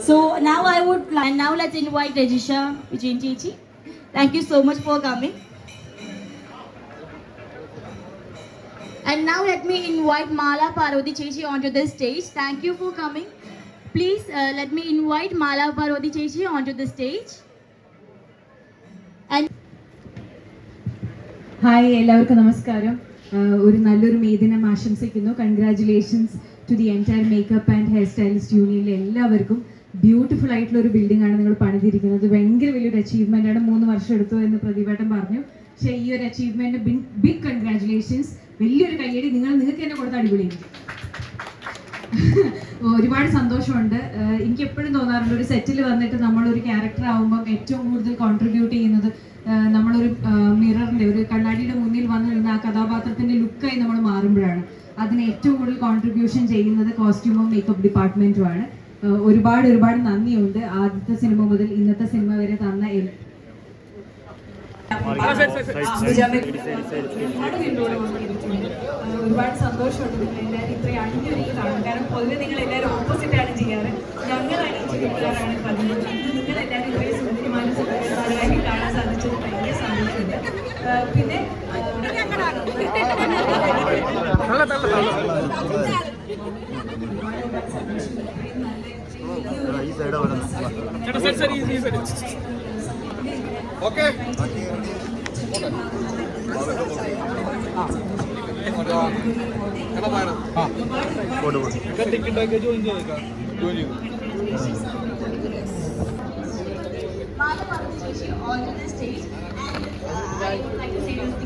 So now I would and now let's invite Rajisha Vijay Thank you so much for coming. And now let me invite Mala Parvati Chechi onto the stage. Thank you for coming. Please uh, let me invite Mala Parvati Chechi onto the stage. And hi എല്ലാവർക്കും നമസ്കാരം ഒരു നല്ലൊരു മേദിനം ആശംസിക്കുന്നു congratulations to the entire makeup and hair stylist യൂണിയനിലെ എല്ലാവർക്കും beautiful ആയിട്ടുള്ള ഒരു building ആണ് നിങ്ങൾ പണിതിരിക്കുന്നത് ഭയങ്കര വലിയൊരു അച്ചീവ്മെന്റ് ആണ് മൂന്ന് വർഷം എടുത്തു എന്ന് പ്രതിഭാട്ടം പറഞ്ഞു പക്ഷേ ഈ ഒരു അച്ചീവ്മെന്റ് ബിഗ് കൺഗ്രാറ്റുലേഷൻസ് വലിയൊരു കയ്യടി നിങ്ങൾ നിങ്ങൾക്ക് തന്നെ കൊടുത്ത അടിപൊളിയായിരിക്കും ഒരുപാട് സന്തോഷമുണ്ട്. എനിക്ക് എപ്പോഴും തോന്നാറുണ്ട് ഒരു സെറ്റിൽ വന്നിട്ട് നമ്മളൊരു ക്യാരക്ടർ ആവുമ്പോൾ ഏറ്റവും കൂടുതൽ കോൺട്രിബ്യൂട്ട് ചെയ്യുന്നത് നമ്മളൊരു മിററിന്റെ ഒരു കണ്ണാടിയുടെ മുന്നിൽ വന്ന് നിന്ന് ആ കഥാപാത്രത്തിന്റെ ലുക്കായി നമ്മൾ മാറുമ്പോഴാണ്. അതിന് ഏറ്റവും കൂടുതൽ കോൺട്രിബ്യൂഷൻ ചെയ്യുന്നത് കോസ്റ്റ്യൂമും മേക്കപ്പ് ഡിപ്പാർട്ട്മെന്റുമാണ് ഒരുപാട് ഒരുപാട് നന്ദിയുണ്ട് ആദ്യത്തെ സിനിമ മുതൽ ഇന്നത്തെ സിനിമ വരെ തന്ന ഒരുപാട് സന്തോഷമുണ്ട് നിങ്ങൾ എല്ലാവരും ഇത്രയും അണിഞ്ഞൊരുങ്ങി കാണും കാരണം പൊതുവെ നിങ്ങൾ എല്ലാവരും ഓപ്പോസിറ്റ് ആണ് ചെയ്യാറ് ഞങ്ങൾ കിട്ടാറാണ് പതിവ്. നിങ്ങൾ എല്ലാവരും ഇത്രയും സുന്ദരിമാരും സുന്ദരന്മാരായി കാണാൻ സാധിച്ചത് ഭയങ്കര സന്തോഷമുണ്ട്. Uh, would like to say this thing